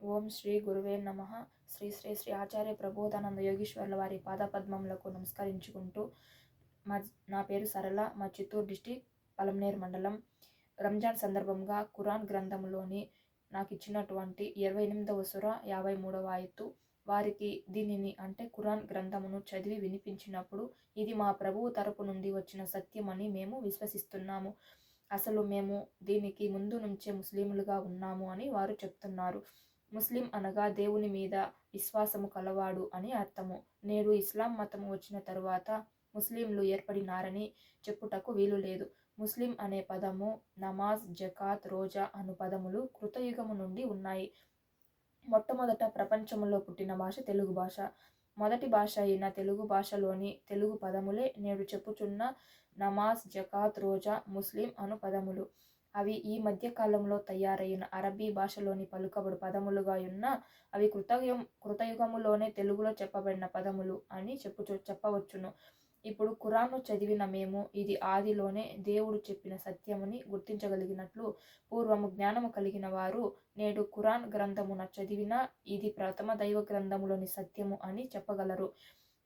ఓం శ్రీ గురువే నమ. శ్రీ శ్రీ శ్రీ ఆచార్య ప్రబోధానంద యోగీశ్వర్ల వారి పాదపద్మములకు నమస్కరించుకుంటూ మా నా పేరు సరళ మా చిత్తూరు డిస్టిక్ పలమనేరు మండలం. రంజాన్ సందర్భంగా కురాన్ గ్రంథంలోని నాకు ఇచ్చినటువంటి ఇరవై ఎనిమిదవ సుర యాభై మూడవ ఆయత్తు వారికి దీనిని అంటే కురాన్ గ్రంథమును చదివి వినిపించినప్పుడు ఇది మా ప్రభువు తరపు నుండి వచ్చిన సత్యమని మేము విశ్వసిస్తున్నాము. అసలు మేము దీనికి ముందు నుంచే ముస్లింలుగా ఉన్నాము అని వారు చెప్తున్నారు. ముస్లిం అనగా దేవుని మీద విశ్వాసము కలవాడు అని అర్థము. నేడు ఇస్లాం మతము వచ్చిన తరువాత ముస్లింలు ఏర్పడినారని చెప్పుటకు వీలు లేదు. ముస్లిం అనే పదము నమాజ్ జకాత్ రోజా అను పదములు కృతయుగము నుండి ఉన్నాయి. మొట్టమొదట ప్రపంచంలో పుట్టిన భాష తెలుగు భాష. మొదటి భాష అయిన తెలుగు భాషలోని తెలుగు పదములే నేడు చెప్పుచున్న నమాజ్ జకాత్ రోజా ముస్లిం అను పదములు. అవి ఈ మధ్య కాలంలో తయారైన అరబీ భాషలోని పలుకబడు పదములుగా ఉన్న అవి కృతయుగం కృతయుగములోనే తెలుగులో చెప్పబడిన పదములు అని చెప్పుచు చెప్పవచ్చును. ఇప్పుడు ఖురాన్ను చదివిన మేము ఇది ఆదిలోనే దేవుడు చెప్పిన సత్యముని గుర్తించగలిగినట్లు పూర్వము జ్ఞానము కలిగిన వారు నేడు ఖురాన్ గ్రంథమున చదివిన ఇది ప్రథమ దైవ గ్రంథములోని సత్యము అని చెప్పగలరు.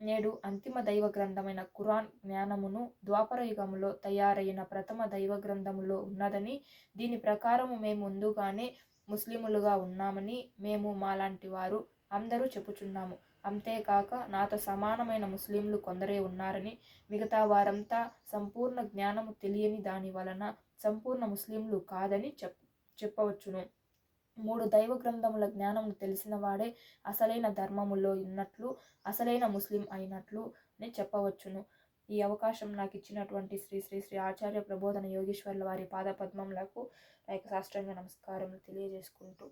నేడు అంతిమ దైవ గ్రంథమైన ఖురాన్ జ్ఞానమును ద్వాపర యుగములో తయారైన ప్రథమ దైవ గ్రంథములో ఉన్నదని దీని ప్రకారము మేము ముందుగానే ముస్లిములుగా ఉన్నామని మేము మాలాంటి వారు అందరూ చెప్పుచున్నాము. అంతేకాక నాతో సమానమైన ముస్లింలు కొందరే ఉన్నారని మిగతా వారంతా సంపూర్ణ జ్ఞానము తెలియని దాని వలన సంపూర్ణ ముస్లింలు కాదని చెప్ చెప్పవచ్చును. మూడు దైవ గ్రంథముల జ్ఞానం తెలిసిన వాడే అసలైన ధర్మములో ఉన్నట్లు అసలైన ముస్లిం అయినట్లు అని చెప్పవచ్చును. ఈ అవకాశం నాకు ఇచ్చినటువంటి శ్రీ శ్రీ శ్రీ ఆచార్య ప్రబోధన యోగేశ్వర్ల వారి పాదపద్మములకు లైక్ సాష్టాంగ నమస్కారం తెలియజేసుకుంటూ